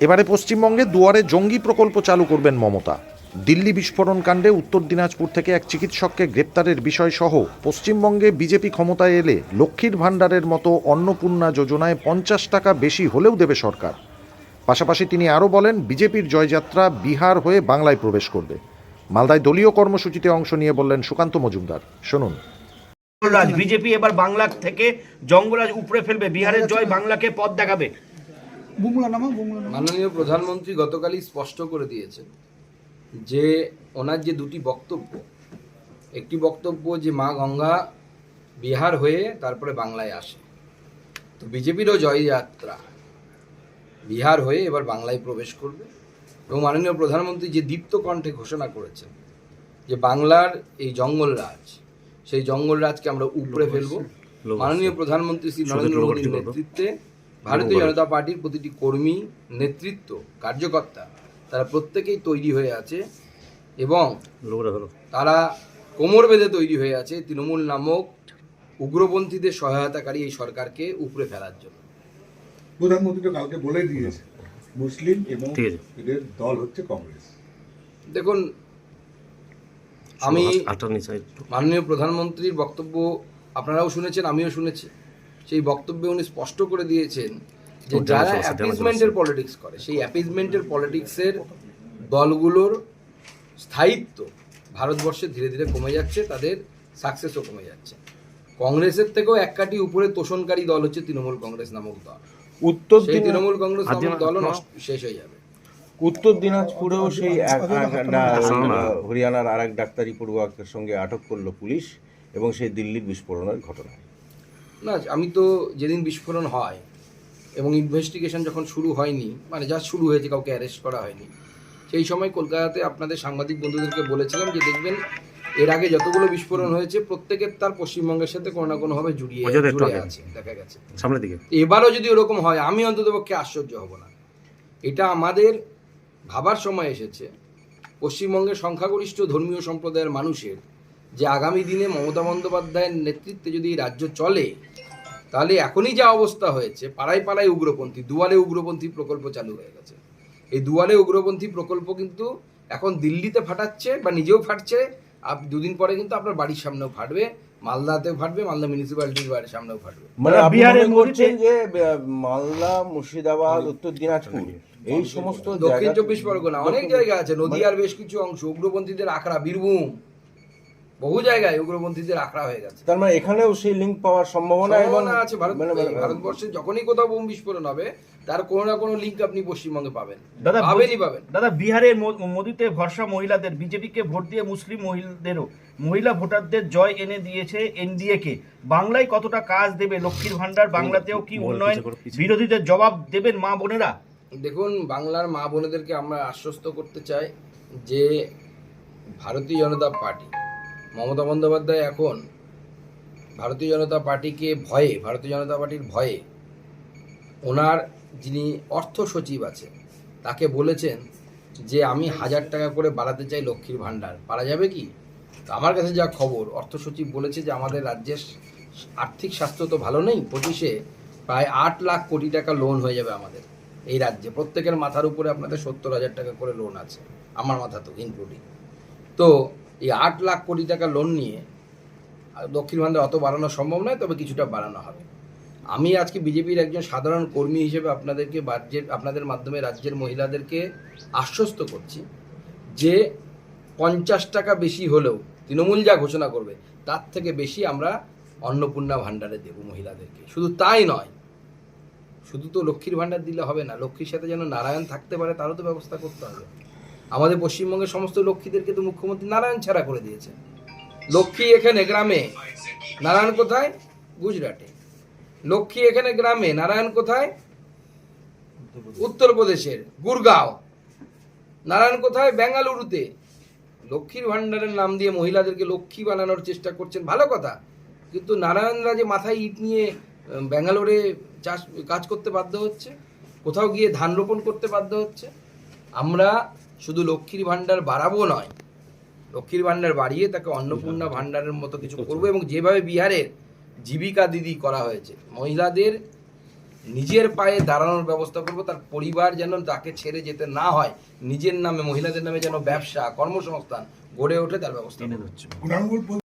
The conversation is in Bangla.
এবারে পশ্চিমবঙ্গে দুয়ারে জঙ্গি প্রকল্প চালু করবেন মমতা। দিল্লি বিস্ফোরণ কাণ্ডে উত্তর দিনাজপুর থেকে এক চিকিৎসককে গ্রেপ্তারের বিষয় সহ পশ্চিমবঙ্গে বিজেপি ক্ষমতায় এলে লক্ষ্মীর ভাণ্ডারের মতো অন্নপূর্ণা যোজনায় পঞ্চাশ টাকা বেশি হলেও দেবে সরকার। পাশাপাশি তিনি আরও বলেন, বিজেপির জয়যাত্রা বিহার হয়ে বাংলায় প্রবেশ করবে। মালদায় দলীয় কর্মসূচিতে অংশ নিয়ে বললেন সুকান্ত মজুমদার। শুনুন। বিজেপি এবার বাংলা থেকে জঙ্গলরাজ উপড়ে ফেলবে। বিহারের জয় বাংলাকে পথ দেখাবে। বুমলা নামা বুমলা মাননীয় প্রধানমন্ত্রী গতকালই স্পষ্ট করে দিয়েছেন যে ওনার যে দুটি বক্তব্য একটি বক্তব্য যে মা গঙ্গা বিহার হয়ে তারপরে বাংলায় আসে। তো বিজেপিরও জয়যাত্রা বিহার হয়ে এবার বাংলায় প্রবেশ করবে। এবং মাননীয় প্রধানমন্ত্রী যে দীপ্ত কণ্ঠে ঘোষণা করেছেন যে বাংলার এই জঙ্গলরাজ সেই জঙ্গলরাজকে আমরা উপড়ে ফেলব। মাননীয় প্রধানমন্ত্রী শ্রী নরেন্দ্র মোদীর নেতৃত্বে ভারতীয় জনতা পার্টির প্রতিটি কর্মী নেতৃত্ব কার্যকর্তা তারা প্রত্যেকেই তৈরি হয়ে আছে এবং তারা কোমর বেঁধে তৈরি হয়ে আছে তৃণমূল নামক উগ্রপন্থীদের সহায়তাকারী এই সরকারকে উপরে ফেলার জন্য। প্রধানমন্ত্রী তো কালকে বলে দিয়েছে মুসলিম এবং এদের দল হচ্ছে কংগ্রেস। দেখুন আমি মাননীয় প্রধানমন্ত্রীর বক্তব্য আপনারাও শুনেছেন আমিও শুনেছি। সেই বক্তব্যে উনি স্পষ্ট করে দিয়েছেন যে যারা অ্যাপিজমেন্টের পলিটিক্স করে সেই অ্যাপিজমেন্টের পলিটিক্সের দলগুলোর স্থায়িত্ব ভারতবর্ষে ধীরে ধীরে কমে যাচ্ছে তাদের সাকসেসও কমে যাচ্ছে। কংগ্রেসের থেকেও এক কাটি উপরে তোষণকারী দল হচ্ছে তৃণমূল কংগ্রেস নামক দল। উত্তর সেই তৃণমূল কংগ্রেস নামক দলও শেষ হয়ে যাবে। উত্তর দিনাজপুরেও সেই হরিয়ানার আর এক ডাক্তারি পড়ুয়াকের সঙ্গে আটক করল পুলিশ এবং সেই দিল্লির বিস্ফোরণের ঘটনা না আমি তো যেদিন বিস্ফোরণ হয় এবং ইনভেস্টিগেশন যখন শুরু হয়নি মানে যা শুরু হয়েছে কাউকে অ্যারেস্ট করা হয়নি সেই সময় কলকাতাতে আপনাদের সাংবাদিক বন্ধুদেরকে বলেছিলাম যে দেখবেন এর আগে যতগুলো বিস্ফোরণ হয়েছে প্রত্যেকের তার পশ্চিমবঙ্গের সাথে কোনো না কোনোভাবে জুড়িয়ে জুড়ে আছে দেখা গেছে। সামনের দিকে। এবারও যদি ওরকম হয় আমি অন্ততপক্ষে আশ্চর্য হব না। এটা আমাদের ভাবার সময় এসেছে। পশ্চিমবঙ্গের সংখ্যাগরিষ্ঠ ধর্মীয় সম্প্রদায়ের মানুষের যে আগামী দিনে মমতা বন্দ্যোপাধ্যায়ের নেতৃত্বে যদি রাজ্য চলে তাহলে এখনই যা অবস্থা হয়েছে পাড়ায় পাড়ায় উগ্রপন্থী দুয়ারে উগ্রপন্থী প্রকল্প চালু হয়ে গেছে। এই দুয়ারে উগ্রপন্থী প্রকল্প কিন্তু এখন দিল্লিতে ফাটাচ্ছে বা নিজেও ফাটছে। আপ দুদিন পরে কিন্তু আপনার বাড়ির সামনেও ফাটবে মালদাতেও ফাটবে মালদা মিউনিসিপ্যালিটির বাড়ির সামনেও ফাটবে। মানে মনে মধ্যে- করছেন যে মালদা মুর্শিদাবাদ উত্তর দিনাজপুর এই সমস্ত দক্ষিণ চব্বিশ পরগনা অনেক জায়গা আছে নদীয়ার বেশ কিছু অংশ উগ্রপন্থীদের আখড়া বীরভূম। বহু জায়গায় উগ্রপন্থীদের আখড়া হয়ে গেছে তার মানে এখানেও সেই লিঙ্ক পাওয়ার সম্ভাবনা এবং আছে ভারত মানে- ভারতবর্ষে যখনই কোথাও বোম বিস্ফোরণ হবে তার কোনো না কোনো লিঙ্ক আপনি পশ্চিমবঙ্গে পাবেন। দাদা পাবেনই পাবেন। দাদা বিহারের মোদিতে ভরসা মহিলাদের বিজেপিকে ভোট দিয়ে মুসলিম মহিলাদেরও। মহিলা ভোটারদের জয় এনে দিয়েছে এনডিএ কে বাংলায় কতটা কাজ দেবে লক্ষ্মীর ভান্ডার বাংলাতেও কি উন্নয়ন? বিরোধীদের জবাব দেবেন মা বোনেরা? দেখুন বাংলার মা বোনেদেরকে আমরা আশ্বস্ত করতে চাই যে ভারতীয় জনতা পার্টি মমতা বন্দ্যোপাধ্যায় এখন ভারতীয় জনতা পার্টিকে ভয়ে, ভারতীয় জনতা পার্টির ভয়ে ওনার যিনি অর্থ সচিব আছে তাকে বলেছেন যে আমি হাজার টাকা করে বাড়াতে চাই লক্ষ্মীর ভাণ্ডার। পারা যাবে কি? আমার কাছে যা খবর, অর্থ সচিব বলেছে যে আমাদের রাজ্যের আর্থিক স্বাস্থ্য তো ভালো নেই, পঁচিশে প্রায় আট লাখ কোটি টাকা লোন হয়ে যাবে আমাদের এই রাজ্যে। প্রত্যেকের মাথার উপরে আপনাদের সত্তর হাজার টাকা করে লোন আছে, আমার মাথা তো ইনক্লুডিং তো এই আট লাখ কোটি টাকা লোন নিয়ে দক্ষিণ ভান্ডার অত বাড়ানো সম্ভব নয়, তবে কিছুটা বাড়ানো হবে। আমি আজকে বিজেপির একজন সাধারণ কর্মী হিসেবে আপনাদেরকে রাজ্যের আপনাদের মাধ্যমে রাজ্যের মহিলাদেরকে আশ্বস্ত করছি যে পঞ্চাশ টাকা বেশি হলেও তৃণমূল যা ঘোষণা করবে, তার থেকে বেশি আমরা অন্নপূর্ণা ভাণ্ডারে দেব মহিলাদেরকে। শুধু তাই নয়, শুধু তো লক্ষ্মীর ভাণ্ডার দিলে হবে না, লক্ষ্মীর সাথে যেন নারায়ণ থাকতে পারে, তারও তো ব্যবস্থা করতে হবে। আমাদের পশ্চিমবঙ্গের সমস্ত লক্ষ্মীদেরকে তো মুখ্যমন্ত্রী নারায়ণ ছাড়া করে দিয়েছে লক্ষ্মী এখানে গ্রামে, নারায়ণ কোথায়? গুজরাটে। লক্ষ্মী এখানে গ্রামে, নারায়ণ কোথায়? উত্তরপ্রদেশের, গুরগাঁও। নারায়ণ কোথায়? বেঙ্গালুরুতে। লক্ষ্মীর ভাণ্ডারের নাম দিয়ে মহিলাদেরকে লক্ষ্মী বানানোর চেষ্টা করছেন। ভালো কথা, কিন্তু নারায়ণরা যে মাথায় ইট নিয়ে ব্যাঙ্গালোরে চাষ, কাজ করতে বাধ্য হচ্ছে, কোথাও গিয়ে ধান রোপণ করতে বাধ্য হচ্ছে, আমরা শুধু লক্ষ্মীর ভাণ্ডার বাড়াবো নয় লক্ষ্মীর ভাণ্ডার বাড়িয়ে তাকে অন্নপূর্ণা ভাণ্ডারের মতো কিছু করব এবং যেভাবে বিহারের জীবিকা দিদি করা হয়েছে মহিলাদের নিজের পায়ে দাঁড়ানোর ব্যবস্থা করব তার পরিবার যেন তাকে ছেড়ে যেতে না হয় নিজের নামে মহিলাদের নামে যেন ব্যবসা কর্মসংস্থান গড়ে ওঠে তার ব্যবস্থা